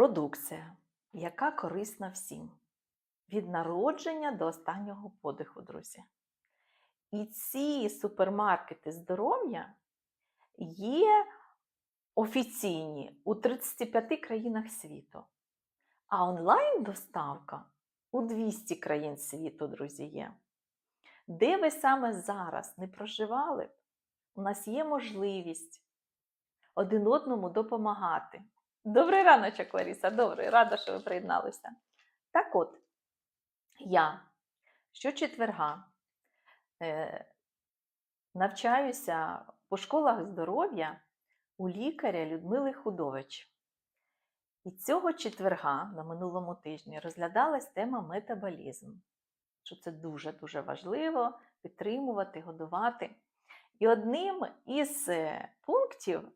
Продукція, яка корисна всім. Від народження до останнього подиху, друзі. І ці супермаркети здоров'я є офіційні у 35 країнах світу. А онлайн-доставка у 200 країн світу, друзі, є. Де ви саме зараз не проживали, у нас є можливість один одному допомагати. Добрий раночок, Ларіса, добрий, рада, що ви приєдналися. Так от, я щочетверга е, навчаюся по школах здоров'я у лікаря Людмили Худович. І цього четверга на минулому тижні розглядалась тема метаболізм, що це дуже-дуже важливо підтримувати, годувати. І одним із е, пунктів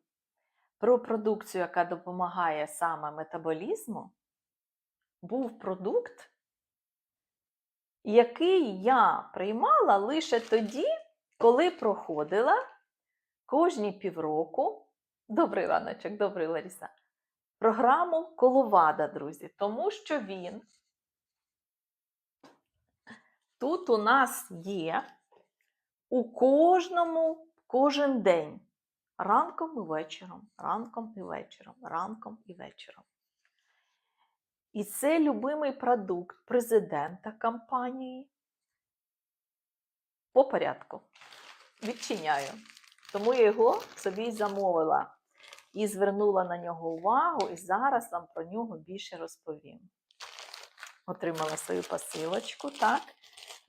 про продукцію, яка допомагає саме метаболізму, був продукт, який я приймала лише тоді, коли проходила кожні півроку. Добрий раночок, добрий Ларіса. Програму Коловада, друзі, тому що він тут у нас є у кожному кожен день. Ранком і вечором, ранком і вечором, ранком і вечором. І це любимий продукт президента компанії. По порядку. Відчиняю. Тому я його собі замовила і звернула на нього увагу, і зараз вам про нього більше розповім. Отримала свою посилочку, так,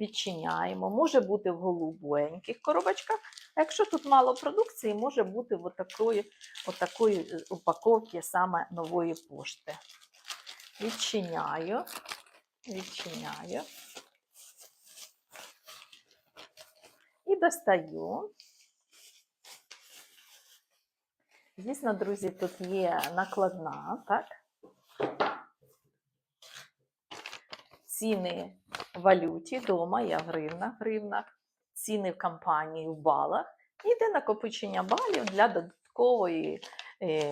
відчиняємо. Може бути в голубеньких коробочках, а якщо тут мало продукції, може бути в отакої, отакої упаковки саме нової пошти. Відчиняю, відчиняю. І достаю. Звісно, друзі, тут є накладна, так? Ціни валюті вдома, я в гривнах, гривнах, ціни в компанії в балах. іде накопичення балів для додаткової е,